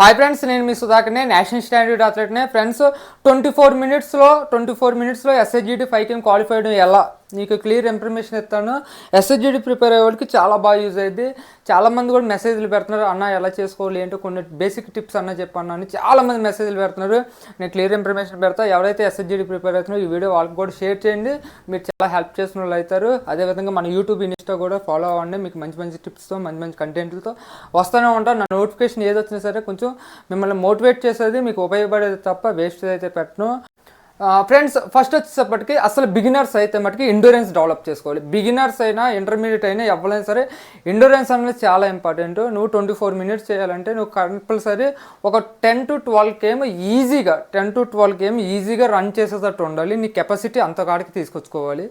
Hi friends నేను మీ సుధాకర్నే నేషనల్ స్టాండర్డ్ అథ్లెట్నే. ఫ్రెండ్స్ ట్వంటీ ఫోర్ మినిట్స్లో ట్వంటీ ఫోర్ మినిట్స్లో ఎస్ఎస్జిటి ఫైవ్ కింగ్ క్వాలిఫైడ్ ఎలా? నీకు క్లియర్ ఇన్ఫర్మేషన్ ఇస్తాను. ఎస్ఎస్జిడి ప్రిపేర్ అయ్యే వాళ్ళకి చాలా బాగా యూజ్ అయ్యింది చాలామంది కూడా మెసేజ్లు పెడుతున్నారు అన్న ఎలా చేసుకోవాలి? ఏంటో కొన్ని బేసిక్ టిప్స్ అన్న చెప్పాను అని చాలా మంది మెసేజ్లు పెడుతున్నారు. నేను క్లియర్ ఇన్ఫర్మేషన్ పెడతా. ఎవరైతే ఎస్ఎస్జిడి ప్రిపేర్ అవుతున్నారో ఈ వీడియో వాళ్ళకి కూడా షేర్ చేయండి. మీరు చాలా హెల్ప్ చేసిన వాళ్ళు అవుతారు. అదేవిధంగా మన యూట్యూబ్ ఇన్స్టా కూడా ఫాలో అవ్వండి. మీకు మంచి మంచి టిప్స్తో మంచి మంచి కంటెంట్లతో వస్తూనే ఉంటాను నా నోటిఫికేషన్ ఏదొచ్చినా సరే కొంచెం మిమ్మల్ని మోటివేట్ చేసేది మీకు ఉపయోగపడేది తప్ప వేస్ట్ అయితే పెట్టను. ఫ్రెండ్స్ ఫస్ట్ వచ్చేసప్పటికి అసలు బిగినర్స్ అయితే మటుకి ఇండూరెన్స్ డెవలప్ చేసుకోవాలి. బిగినర్స్ అయినా ఇంటర్మీడియట్ అయినా ఎవరైనా సరే ఇండూరెన్స్ అనేది చాలా ఇంపార్టెంట్ నువ్వు ట్వంటీ ఫోర్ మినిట్స్ చేయాలంటే నువ్వు కంపల్సరీ ఒక టెన్ టు ట్వెల్వ్ గేమ్ ఈజీగా టెన్ టు ట్వెల్వ్ గేమ్ ఈజీగా రన్ చేసేటట్టు ఉండాలి. నీ కెపాసిటీ అంతకాడికి తీసుకొచ్చుకోవాలి.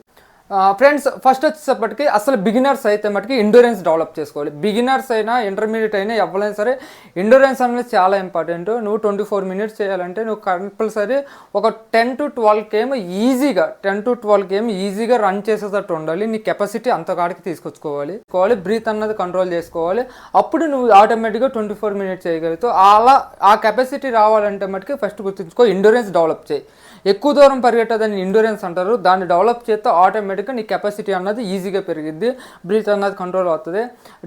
ఫ్రెండ్స్ ఫస్ట్ వచ్చేసప్పటికి అసలు బిగినర్స్ అయితే మటుకి ఇండూరెన్స్ డెవలప్ చేసుకోవాలి. బిగినర్స్ అయినా ఇంటర్మీడియట్ అయినా ఎవరైనా సరే ఇండూరెన్స్ అనేది చాలా ఇంపార్టెంట్ నువ్వు ట్వంటీ ఫోర్ మినిట్స్ చేయాలంటే నువ్వు కంపల్సరీ ఒక టెన్ టు ట్వెల్వ్ గేమ్ ఈజీగా టెన్ టు ట్వెల్వ్ గేమ్ ఈజీగా రన్ చేసేటట్టు ఉండాలి. నీ కెపాసిటీ అంతకాడికి తీసుకొచ్చుకోవాలి. కోవాలి బ్రీత్ అన్నది కంట్రోల్ చేసుకోవాలి. అప్పుడు నువ్వు ఆటోమేటిక్గా ట్వంటీ ఫోర్ మినిట్స్ చేయగలుగుతావు. అలా ఆ కెపాసిటీ రావాలంటే మటుకి ఫస్ట్ గుర్తుంచుకో ఇండూరెన్స్ డెవలప్ చేయి. ఎక్కువ దూరం పరిగెట్టదని ఇండూరెన్స్ అంటారు. దాన్ని డెవలప్ చేస్తే ఆటోమేటిక్ ఆటోమేటిక్గా నీ కెపాసిటీ అన్నది ఈజీగా పెరిగిద్ది. బ్రీత్ అన్నది కంట్రోల్ అవుతుంది.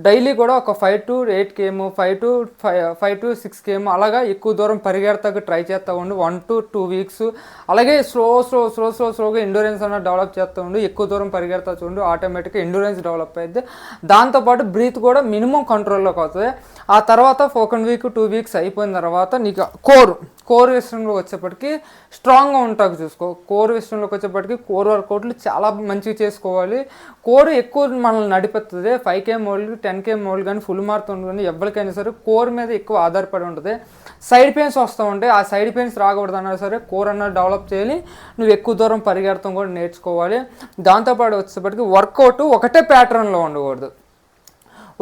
డైలీ కూడా ఒక five to eight km five to five five to six km అలాగా ఎక్కువ దూరం పరిగెడతాకు ట్రై చేస్తూ ఉండు. వన్ టు టూ వీక్స్ అలాగే స్లో స్లో స్లో స్లో స్లోగా ఇండూరెన్స్ అన్నది డెవలప్ చేస్తూ ఉండు. ఎక్కువ దూరం పరిగెడతా చూడు ఆటోమేటిక్గా ఇండూరెన్స్ డెవలప్ అయింది దాంతోపాటు బ్రీత్ కూడా మినిమం కంట్రోల్లోకి అవుతుంది. ఆ తర్వాత ఒక వీక్ టూ వీక్స్ అయిపోయిన తర్వాత నీకు కోర్ కోర్ విషయంలో వచ్చేప్పటికి స్ట్రాంగ్గా ఉంటాకు చూసుకో. కోర్ విషయంలోకి వచ్చేప్పటికి కోర్ వర్కౌట్లు చాలా మంచిగా చేసుకోవాలి. కోర్ ఎక్కువ మనల్ని నడిపెత్తుంది. ఫైవ్ కే మోల్ టెన్ కే మోల్ కానీ ఫుల్ మారుతుంది కానీ ఎవరికైనా సరే కోర్ మీద ఎక్కువ ఆధారపడి ఉంటుంది. సైడ్ పెయిన్స్ వస్తూ ఉంటాయి ఆ సైడ్ పెయిన్స్ రాకూడదు అన్నా సరే కోర్ అన్న డెవలప్ చేయాలి. నువ్వు ఎక్కువ దూరం పరిగెడతాం కూడా నేర్చుకోవాలి. దాంతోపాటు వచ్చేప్పటికి వర్కౌట్ ఒకటే ప్యాటర్న్లో ఉండకూడదు.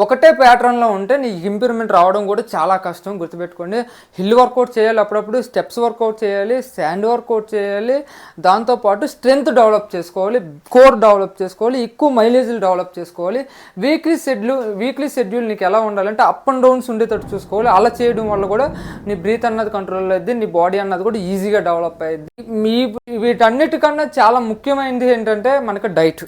ఒకటే ప్యాటర్న్లో ఉంటే నీకు ఇంప్రూవ్మెంట్ రావడం కూడా చాలా కష్టం. గుర్తుపెట్టుకోండి హిల్ వర్కౌట్ చేయాలి అప్పుడప్పుడు స్టెప్స్ వర్కౌట్ చేయాలి శాండ్ వర్కౌట్ చేయాలి దాంతోపాటు స్ట్రెంగ్త్ డెవలప్ చేసుకోవాలి కోర్ డెవలప్ చేసుకోవాలి ఎక్కువ మైలేజ్లు డెవలప్ చేసుకోవాలి. వీక్లీ షెడ్యూల్ వీక్లీ షెడ్యూల్ నీకు ఎలా ఉండాలంటే అప్ అండ్ డౌన్స్ ఉండేటట్టు చూసుకోవాలి. అలా చేయడం వల్ల కూడా నీ బ్రీత్ అన్నది కంట్రోల్ అయ్యింది నీ బాడీ అన్నది కూడా ఈజీగా డెవలప్ అయ్యింది మీ వీటన్నిటికన్నా చాలా ముఖ్యమైనది ఏంటంటే మనకు డైట్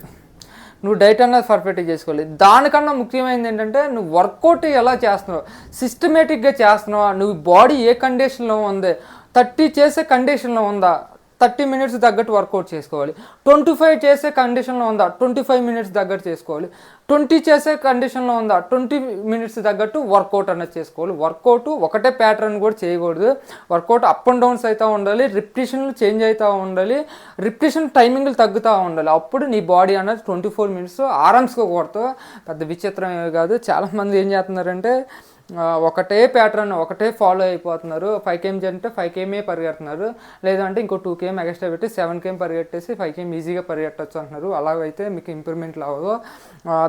నువ్వు డైట్ అన్నది పర్ఫెక్ట్గా చేసుకోవాలి. దానికన్నా ముఖ్యమైనది ఏంటంటే నువ్వు వర్కౌట్ ఎలా చేస్తున్నావు? సిస్టమేటిక్గా చేస్తున్నావా? నువ్వు బాడీ ఏ కండిషన్లో ఉంది? థర్టీ చేసే కండిషన్లో ఉందా? థర్టీ మినిట్స్ తగ్గట్టు వర్కౌట్ చేసుకోవాలి. ట్వంటీ ఫైవ్ చేసే కండిషన్లో ఉందా? ట్వంటీ ఫైవ్ మినిట్స్ తగ్గట్టు చేసుకోవాలి. ట్వంటీ చేసే కండిషన్లో ఉందా? ట్వంటీ మినిట్స్ తగ్గట్టు వర్కౌట్ అన్నది చేసుకోవాలి. వర్కౌట్ ఒకటే ప్యాటర్న్ కూడా చేయకూడదు. వర్కౌట్ అప్ అండ్ డౌన్స్ అవుతూ ఉండాలి. రిప్టిషన్లు చేంజ్ అవుతూ ఉండాలి. రిప్టిషన్ టైమింగ్లు తగ్గుతూ ఉండాలి. అప్పుడు నీ బాడీ అన్నది ట్వంటీ ఫోర్ మినిట్స్ ఆరామ్స్గా కొడతావు. పెద్ద విచిత్రం కాదు. చాలామంది ఏం చేస్తున్నారంటే ఒకటే ప్యాటర్న్ ఒకటే ఫాలో అయిపోతున్నారు. ఫైవ్ కేమ్ అంటే ఫైవ్ కేమే పరిగెడుతున్నారు. లేదంటే ఇంకో టూ కేమ్ ఎక్స్ట్రా పెట్టి సెవెన్ కేమ్ పరిగెట్టేసి ఫైవ్ కేమ్ ఈజీగా పరిగెట్టచ్చు అంటున్నారు. అలాగైతే మీకు ఇంప్రూవ్మెంట్ అవ్వదు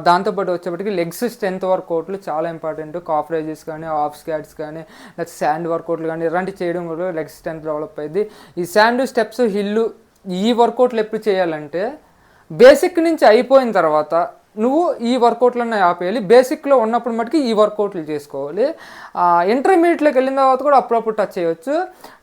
దాంతోపాటు వచ్చేప్పటికి లెగ్స్ స్ట్రెంత్ వర్కౌట్లు చాలా ఇంపార్టెంట్ కాఫ్ రైజెస్ కానీ ఆఫ్ స్కాట్స్ కానీ లేకపోతే శాండ్ వర్కౌట్లు కానీ ఇలాంటివి చేయడం వల్ల లెగ్స్ స్ట్రెంత్ డెవలప్ అయింది ఈ శాండ్ స్టెప్స్ హిల్లు ఈ వర్కౌట్లు ఎప్పుడు చేయాలంటే బేసిక్ నుంచి అయిపోయిన తర్వాత నువ్వు ఈ వర్కౌట్లన్నీ ఆపేయాలి. బేసిక్లో ఉన్నప్పుడు మటుకు ఈ వర్కౌట్లు చేసుకోవాలి. ఇంటర్మీడియట్లోకి వెళ్ళిన తర్వాత కూడా అప్పుడప్పుడు టచ్ చేయొచ్చు.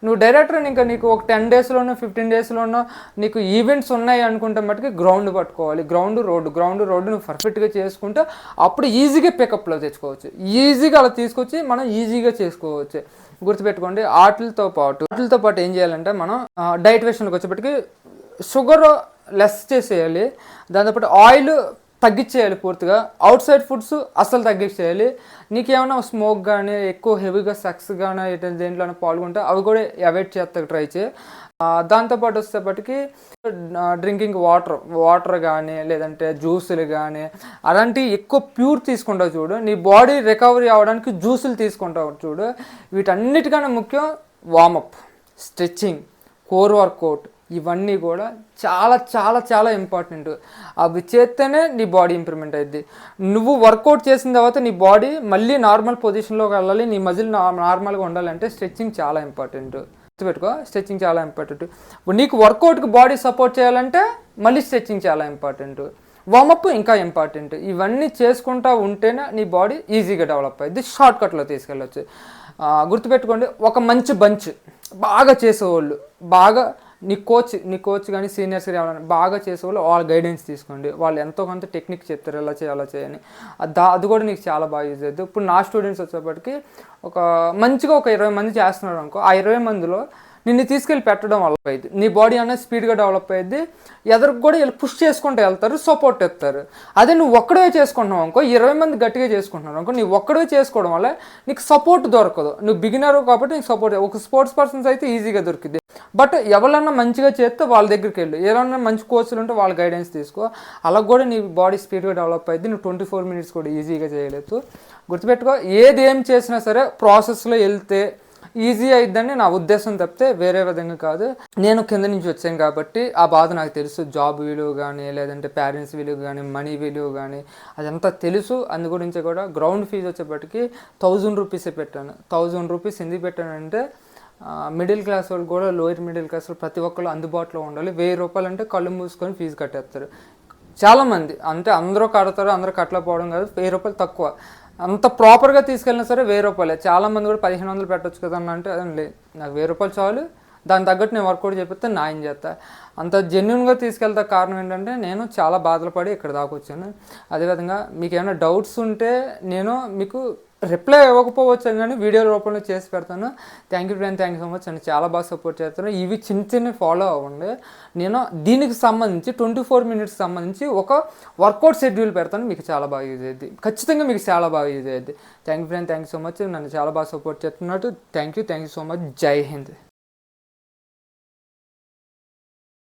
నువ్వు డైరెక్టర్ ఇంకా నీకు ఒక టెన్ డేస్లోనో ఫిఫ్టీన్ డేస్లోనో నీకు ఈవెంట్స్ ఉన్నాయి అనుకుంటే మటుకు గ్రౌండ్ పట్టుకోవాలి. గ్రౌండ్ రోడ్డు గ్రౌండ్ రోడ్డు నువ్వు పర్ఫెక్ట్గా చేసుకుంటే అప్పుడు ఈజీగా పికప్లో తెచ్చుకోవచ్చు. ఈజీగా అలా తీసుకొచ్చి మనం ఈజీగా చేసుకోవచ్చు. గుర్తుపెట్టుకోండి ఆటలతో పాటు ఆటలతో పాటు ఏం చేయాలంటే మనం డైట్ విషయంలోకి వచ్చేప్పటికి షుగర్ లెస్ చేసేయాలి. దాంతోపాటు ఆయిల్ తగ్గించేయాలి పూర్తిగా. అవుట్ సైడ్ ఫుడ్స్ అస్సలు తగ్గించేయాలి నీకేమైనా స్మోక్ కానీ ఎక్కువ హెవీగా సెక్స్ కానీ దేంట్లోనే పాల్గొంటే అవి కూడా అవాయిడ్ చేస్తా ట్రై చేయి. దాంతోపాటు వచ్చేటప్పటికి డ్రింకింగ్ వాటర్ వాటర్ కానీ లేదంటే జ్యూసులు కానీ అలాంటివి ఎక్కువ ప్యూర్ తీసుకుంటావు చూడు. నీ బాడీ రికవరీ అవ్వడానికి జ్యూసులు తీసుకుంటావు చూడు. వీటన్నిటికన్నా ముఖ్యం వామప్ స్ట్రెచ్చింగ్ కోర్ వర్కౌట్ ఇవన్నీ కూడా చాలా చాలా చాలా ఇంపార్టెంట్ అవి చేస్తేనే నీ బాడీ ఇంప్రూవ్మెంట్ అయింది నువ్వు వర్కౌట్ చేసిన తర్వాత నీ బాడీ మళ్ళీ నార్మల్ పొజిషన్లోకి వెళ్ళాలి. నీ మజిల్ నార్మల్గా ఉండాలంటే స్ట్రెచ్చింగ్ చాలా ఇంపార్టెంట్ గుర్తుపెట్టుకో స్ట్రెచ్చింగ్ చాలా ఇంపార్టెంట్ నీకు వర్కౌట్కి బాడీ సపోర్ట్ చేయాలంటే మళ్ళీ స్ట్రెచ్చింగ్ చాలా ఇంపార్టెంట్ వామప్ ఇంకా ఇంపార్టెంట్ ఇవన్నీ చేసుకుంటా ఉంటేనే నీ బాడీ ఈజీగా డెవలప్ అయ్యింది షార్ట్ కట్లో తీసుకెళ్ళచ్చు గుర్తుపెట్టుకోండి ఒక మంచి బంచ్ బాగా చేసేవాళ్ళు. బాగా నీ కోచ్ నీ కోచ్ కానీ సీనియర్స్ కానీ బాగా చేసేవాళ్ళు వాళ్ళ గైడెన్స్ తీసుకోండి. వాళ్ళు ఎంతో కొంత టెక్నిక్ చెప్తారు ఎలా చేయాలో చేయని అది దా- అది కూడా నీకు చాలా బాగా యూజ్ అవుతుంది ఇప్పుడు నా స్టూడెంట్స్ వచ్చేప్పటికి ఒక మంచిగా ఒక ఇరవై మంది చేస్తున్నారు అనుకో ఆ ఇరవై మందిలో నిన్ను తీసుకెళ్ళి పెట్టడం వల్ల అయింది నీ బాడీ అనేది స్పీడ్గా డెవలప్ అయ్యింది ఎదరికి కూడా వీళ్ళు పుష్ చేసుకుంటూ వెళ్తారు సపోర్ట్ ఇస్తారు. అదే నువ్వు ఒక్కడే చేసుకుంటున్నావు అనుకో ఇరవై మంది గట్టిగా చేసుకుంటున్నావు అనుకో నువ్వు ఒక్కడే చేసుకోవడం వల్ల నీకు సపోర్ట్ దొరకదు. నువ్వు బిగినర్ కాబట్టి నీకు సపోర్ట్ ఒక స్పోర్ట్స్ పర్సన్స్ అయితే ఈజీగా దొరికింది బట్ ఎవరన్నా మంచిగా చేస్తే వాళ్ళ దగ్గరికి వెళ్ళు. ఎవరన్నా మంచి కోచ్లు ఉంటే వాళ్ళ గైడెన్స్ తీసుకో. అలా కూడా నీ బాడీ స్పీడ్గా డెవలప్ అయింది నువ్వు ట్వంటీ ఫోర్ మినిట్స్ కూడా ఈజీగా చేయలేదు. గుర్తుపెట్టుకో ఏది ఏం చేసినా సరే ప్రాసెస్లో వెళ్తే ఈజీ అయిద్దని నా ఉద్దేశం తప్పితే వేరే విధంగా కాదు. నేను కింద నుంచి వచ్చాను కాబట్టి ఆ బాధ నాకు తెలుసు. జాబ్ విలువ కానీ లేదంటే పేరెంట్స్ విలువ కానీ మనీ విలువ కానీ అదంతా తెలుసు. అందు గురించి కూడా గ్రౌండ్ ఫీజు వచ్చేప్పటికి థౌజండ్ రూపీసే పెట్టాను. థౌజండ్ రూపీస్ ఎందుకు పెట్టానంటే మిడిల్ క్లాస్ వాళ్ళు కూడా లోయర్ మిడిల్ క్లాస్ వాళ్ళు ప్రతి ఒక్కరు అందుబాటులో ఉండాలి. వెయ్యి రూపాయలు అంటే కళ్ళు మూసుకొని ఫీజు కట్టేస్తారు. చాలామంది అంటే అందరూ కడతారు అందరూ కట్టలేకపోవడం కాదు. వెయ్యి రూపాయలు తక్కువ. అంత ప్రాపర్గా తీసుకెళ్ళినా సరే వెయ్యి రూపాయలే. చాలామంది కూడా పదిహేను వందలు పెట్టచ్చు కదా అంటే అదే లేదు. నాకు వెయ్యి రూపాయలు చాలు. దాని తగ్గట్టు నేను వర్కౌట్ చేపిస్తే న్యాయం చేస్తా అంత జెన్యున్గా తీసుకెళ్తా కారణం ఏంటంటే నేను చాలా బాధలు పడి ఇక్కడ దాకా వచ్చాను. అదేవిధంగా మీకు ఏమైనా డౌట్స్ ఉంటే నేను మీకు రిప్లై ఇవ్వకపోవచ్చు కానీ వీడియో రూపంలో చేసి పెడతాను. Thank you friend thank you so much అని చాలా బాగా సపోర్ట్ చేస్తాను ఇవి చిన్న చిన్న ఫాలో అవ్వండి. నేను దీనికి సంబంధించి ట్వంటీ ఫోర్ మినిట్స్ సంబంధించి ఒక వర్కౌట్ షెడ్యూల్ పెడతాను. మీకు చాలా బాగా యూజ్ అయ్యింది ఖచ్చితంగా మీకు చాలా బాగా యూజ్ అయ్యింది thank you friend thank you so much నన్ను చాలా బాగా సపోర్ట్ చేస్తున్నట్టు. Thank you thank you so much జై హింద్.